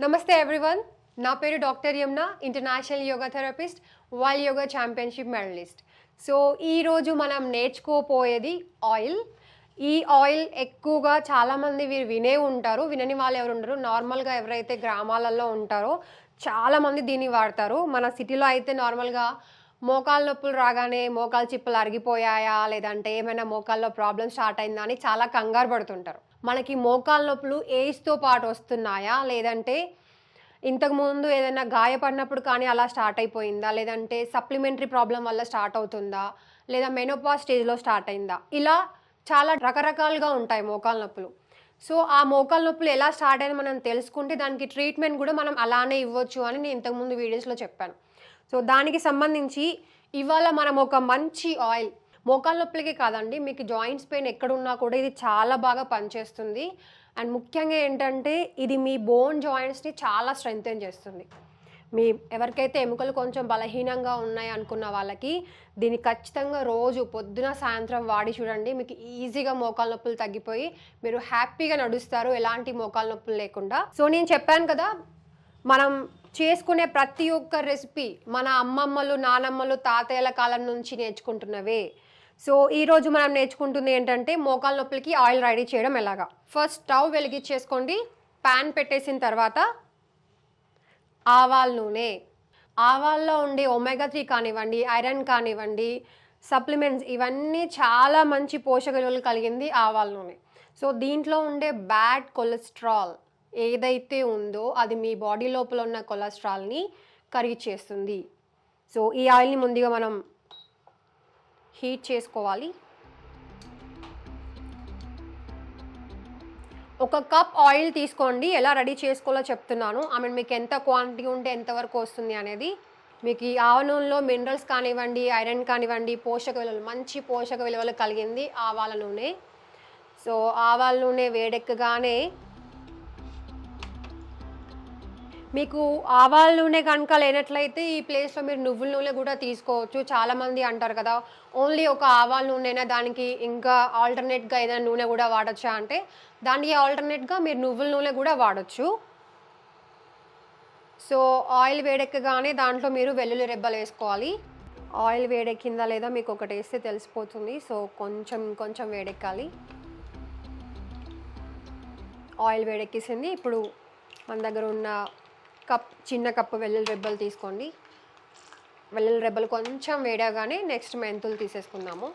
నమస్తే ఎవ్రీవన్ నా పేరు doctor Yamuna international yoga therapist world yoga championship medallist so ఈరోజు మనం నేర్చుకోపోయేది ఆయిల్ ఈ ఆయిల్ ఎక్కువగా చాలామంది వీరు వినే ఉంటారు వినని వాళ్ళు ఎవరు ఉండరు. నార్మల్గా ఎవరైతే గ్రామాలలో ఉంటారో చాలామంది దీన్ని వాడతారు. మన సిటీలో అయితే నార్మల్గా మోకాలు నొప్పులు రాగానే మోకాలు చిప్పలు అరిగిపోయాయా? లేదంటే ఏమైనా మోకాల్లో ప్రాబ్లం స్టార్ట్ అయిందా అని చాలా కంగారు పడుతుంటారు. మనకి మోకాలు నొప్పులు ఏజ్తో పాటు వస్తున్నాయా? లేదంటే ఇంతకుముందు ఏదైనా గాయపడినప్పుడు కానీ అలా స్టార్ట్ అయిపోయిందా? లేదంటే సప్లిమెంటరీ ప్రాబ్లం వల్ల స్టార్ట్ అవుతుందా? లేదా మెనోపా స్టేజ్లో స్టార్ట్ అయిందా? ఇలా చాలా రకరకాలుగా ఉంటాయి మోకాలు నొప్పులు. సో ఆ మోకాలు నొప్పులు ఎలా స్టార్ట్ అయినా మనం తెలుసుకుంటే దానికి ట్రీట్మెంట్ కూడా మనం అలానే ఇవ్వచ్చు అని నేను ఇంతకుముందు వీడియోస్లో చెప్పాను. సో దానికి సంబంధించి ఇవాళ మనం ఒక మంచి ఆయిల్ మోకాళ్ళ నొప్పులకి కాదండి మీకు జాయింట్స్ పెయిన్ ఎక్కడున్నా కూడా ఇది చాలా బాగా పనిచేస్తుంది. అండ్ ముఖ్యంగా ఏంటంటే ఇది మీ బోన్ జాయింట్స్ని చాలా స్ట్రెంగ్తెన్ చేస్తుంది. మీ ఎవరికైతే ఎముకలు కొంచెం బలహీనంగా ఉన్నాయి అనుకున్న వాళ్ళకి దీన్ని ఖచ్చితంగా రోజు పొద్దున సాయంత్రం వాడి చూడండి. మీకు ఈజీగా మోకాళ్ళ నొప్పులు తగ్గిపోయి మీరు హ్యాపీగా నడుస్తారు ఎలాంటి మోకాళ్ళ నొప్పులు లేకుండా. సో నేను చెప్పాను కదా మనం చేసుకునే ప్రతి ఒక్క రెసిపీ మన అమ్మమ్మలు నానమ్మలు తాతయ్యల కాలం నుంచి నేర్చుకుంటున్నవే. సో ఈరోజు మనం నేర్చుకుంటుంది ఏంటంటే మోకాల నొప్పులకి ఆయిల్ రెడీ చేయడం ఎలాగా? First stove వెలిగించేసుకోండి. ప్యాన్ పెట్టేసిన తర్వాత ఆవాల నూనె. ఆవాల్లో ఉండే ఒమేగా త్రీ కానివ్వండి ఐరన్ కానివ్వండి సప్లిమెంట్స్ ఇవన్నీ చాలా మంచి పోషక విలువలు కలిగింది ఆవాల నూనె. సో దీంట్లో ఉండే బ్యాడ్ కొలెస్ట్రాల్ ఏదైతే ఉందో అది మీ బాడీ లోపల ఉన్న కొలెస్ట్రాల్ని కరిగిచేస్తుంది సో ఈ ఆయిల్ని ముందుగా మనం హీట్ చేసుకోవాలి. ఒక కప్ ఆయిల్ తీసుకోండి. ఎలా రెడీ చేసుకోవాలో చెప్తున్నాను. ఐ మీన్ మీకు ఎంత క్వాంటిటీ ఉంటే ఎంతవరకు వస్తుంది అనేది మీకు ఈ ఆవ నూనెలో మినరల్స్ కానివ్వండి ఐరన్ కానివ్వండి పోషక విలువలు మంచి పోషక విలువలు కలిగింది ఆవాల నూనె. సో ఆవాల నూనె వేడెక్కగానే మీకు ఆవాల నూనె కనుక లేనట్లయితే ఈ ప్లేస్లో మీరు నువ్వుల నూనె కూడా తీసుకోవచ్చు. చాలామంది అంటారు కదా ఓన్లీ ఒక ఆవాల నూనెనా? దానికి ఇంకా ఆల్టర్నేట్గా ఏదైనా నూనె కూడా వాడచ్చా? అంటే దానికి ఆల్టర్నేట్గా మీరు నువ్వుల నూనె కూడా వాడచ్చు. సో ఆయిల్ వేడెక్కగానే దాంట్లో మీరు వెల్లుల్లి రెబ్బలు వేసుకోవాలి. ఆయిల్ వేడెక్కిందా లేదా మీకు ఒకటి వేస్తే తెలిసిపోతుంది. సో కొంచెం కొంచెం వేడెక్కాలి. ఆయిల్ వేడెక్కేసింది. ఇప్పుడు మన దగ్గర ఉన్న కప్ చిన్న కప్పు వెల్లుల్లి రెబ్బలు తీసుకోండి. వెల్లుల్లి రెబ్బలు కొంచెం వేడగానే నెక్స్ట్ మెంతులు తీసేసుకుందాము.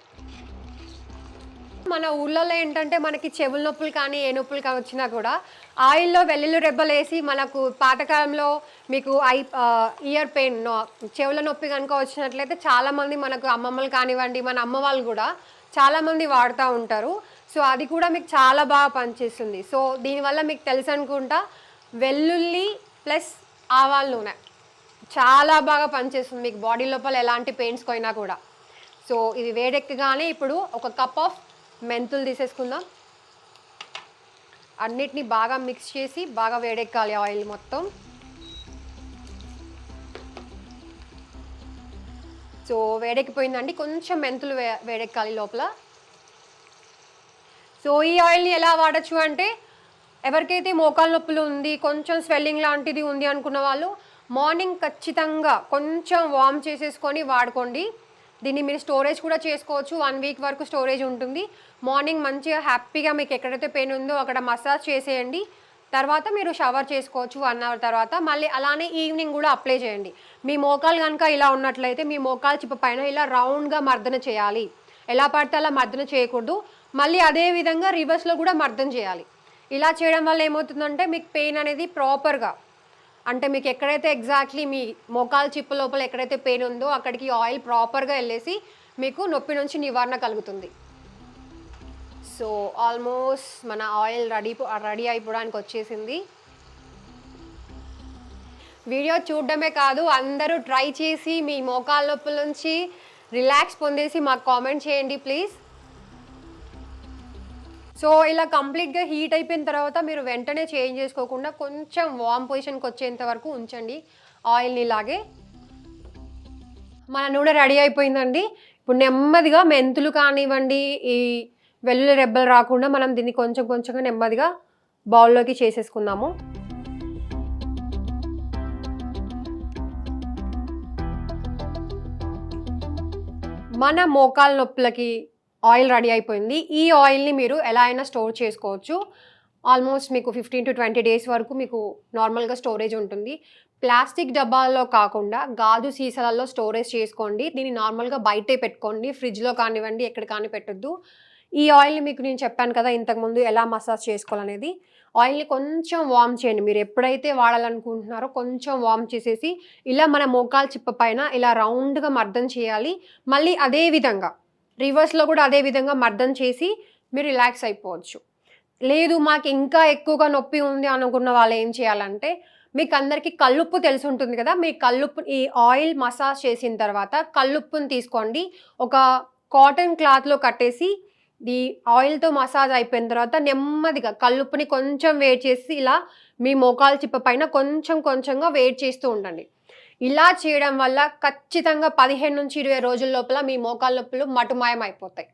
మన ఊళ్ళలో ఏంటంటే మనకి చెవుల నొప్పులు కానీ ఏ నొప్పులు కానీ వచ్చినా కూడా ఆయిల్లో వెల్లుల్లి రెబ్బలు వేసి మనకు పాతకాలంలో మీకు ఐ ఇయర్ పెయిన్ చెవుల నొప్పి కనుక వచ్చినట్లయితే చాలామంది మనకు అమ్మమ్మలు కానివ్వండి మన అమ్మ వాళ్ళు కూడా చాలామంది వాడుతూ ఉంటారు. సో అది కూడా మీకు చాలా బాగా పనిచేస్తుంది. సో దీనివల్ల మీకు తెలుసు అనుకుంటా వెల్లుల్లి ప్లస్ ఆవాల నూనె. చాలా బాగా పనిచేస్తుంది మీకు బాడీ లోపల ఎలాంటి పెయిన్స్ పోయినా కూడా. సో ఇది వేడెక్కగానే ఇప్పుడు ఒక కప్ ఆఫ్ మెంతులు తీసేసుకుందాం. అన్నిటిని బాగా మిక్స్ చేసి బాగా వేడెక్కాలి ఆయిల్ మొత్తం. సో వేడెక్కిపోయిందండి. కొంచెం మెంతులు వే వేడెక్కాలి లోపల. సో ఈ ఆయిల్ని ఎలా వాడచ్చు అంటే ఎవరికైతే మోకాలు నొప్పులు ఉంది కొంచెం స్వెల్లింగ్ లాంటిది ఉంది అనుకున్న వాళ్ళు మార్నింగ్ ఖచ్చితంగా కొంచెం వార్మ్ చేసేసుకొని వాడుకోండి. దీన్ని మీరు స్టోరేజ్ కూడా చేసుకోవచ్చు. వన్ వీక్ వరకు స్టోరేజ్ ఉంటుంది. మార్నింగ్ మంచిగా హ్యాపీగా మీకు ఎక్కడైతే పెయిన్ ఉందో అక్కడ మసాజ్ చేసేయండి. తర్వాత మీరు షవర్ చేసుకోవచ్చు వన్ అవర్ తర్వాత. మళ్ళీ అలానే ఈవినింగ్ కూడా అప్లై చేయండి. మీ మోకాలు కనుక ఇలా ఉన్నట్లయితే మీ మోకాలు చిప్ప పైన ఇలా రౌండ్గా మర్దన చేయాలి. ఎలా పడితే అలా మర్దన చేయకూడదు. మళ్ళీ అదే విధంగా రివర్స్లో కూడా మర్దన చేయాలి. ఇలా చేయడం వల్ల ఏమవుతుందంటే మీకు పెయిన్ అనేది ప్రాపర్గా అంటే మీకు ఎక్కడైతే ఎగ్జాక్ట్లీ మీ మోకాలు చిప్పు లోపల ఎక్కడైతే పెయిన్ ఉందో అక్కడికి ఆయిల్ ప్రాపర్గా వెళ్ళేసి మీకు నొప్పి నుంచి నివారణ కలుగుతుంది. సో ఆల్మోస్ట్ మన ఆయిల్ రెడీ రెడీ అయిపోవడానికి వచ్చేసింది. వీడియో చూడడమే కాదు అందరూ ట్రై చేసి మీ మోకాల నొప్పుల నుంచి రిలాక్స్ పొందేసి మాకు కామెంట్ చేయండి ప్లీజ్ సో ఇలా కంప్లీట్గా హీట్ అయిపోయిన తర్వాత మీరు వెంటనే చేంజ్ చేసుకోకుండా కొంచెం వామ్ పొజిషన్కి వచ్చేంత వరకు ఉంచండి. ఆయిల్ని ఇలాగే. మన నూనె రెడీ అయిపోయిందండి. ఇప్పుడు నెమ్మదిగా మెంతులు కానివ్వండి ఈ వెల్లుల్లి రెబ్బలు రాకుండా మనం దీన్ని కొంచెం కొంచెంగా నెమ్మదిగా బౌల్లోకి చేసేసుకుందాము. మన మోకాల నొప్పులకి ఆయిల్ రెడీ అయిపోయింది. ఈ ఆయిల్ని మీరు ఎలా అయినా స్టోర్ చేసుకోవచ్చు. ఆల్మోస్ట్ మీకు ఫిఫ్టీన్ టు ట్వంటీ డేస్ వరకు మీకు నార్మల్గా స్టోరేజ్ ఉంటుంది. ప్లాస్టిక్ డబ్బాల్లో కాకుండా గాజు సీసాలలో స్టోరేజ్ చేసుకోండి. దీన్ని నార్మల్గా బయటే పెట్టుకోండి. ఫ్రిడ్జ్లో కానివ్వండి ఎక్కడ కానీ పెట్టొద్దు. ఈ ఆయిల్ని మీకు నేను చెప్పాను కదా ఇంతకుముందు ఎలా మసాజ్ చేసుకోవాలనేది. ఆయిల్ని కొంచెం వార్మ్ చేయండి. మీరు ఎప్పుడైతే వాడాలనుకుంటున్నారో కొంచెం వార్మ్ చేసేసి ఇలా మన మోకాలు చిప్ప పైన ఇలా రౌండ్గా మర్దం చేయాలి. మళ్ళీ అదే విధంగా రివర్స్లో కూడా అదే విధంగా మర్దం చేసి మీరు రిలాక్స్ అయిపోవచ్చు. లేదు మాకు ఇంకా ఎక్కువగా నొప్పి ఉంది అనుకున్న వాళ్ళు ఏం చేయాలంటే మీకు అందరికీ కల్లుప్పు తెలిసి ఉంటుంది కదా మీ కల్లుప్పు ఈ ఆయిల్ మసాజ్ చేసిన తర్వాత కల్లుప్పుని తీసుకోండి. ఒక కాటన్ క్లాత్లో కట్టేసి ఈ ఆయిల్తో మసాజ్ అయిపోయిన తర్వాత నెమ్మదిగా కల్లుప్పుని కొంచెం వేడి చేసి ఇలా మీ మోకాలు చిప్ప పైన కొంచెం కొంచెంగా వేడి చేస్తూ ఉండండి. ఇలా చేయడం వల్ల ఖచ్చితంగా పదిహేను నుంచి ఇరవై రోజుల లోపల మీ మోకాల నొప్పులు మటుమాయం అయిపోతాయి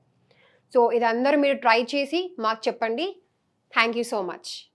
సో ఇదందరూ మీరు ట్రై చేసి మాకు చెప్పండి. Thank you so much.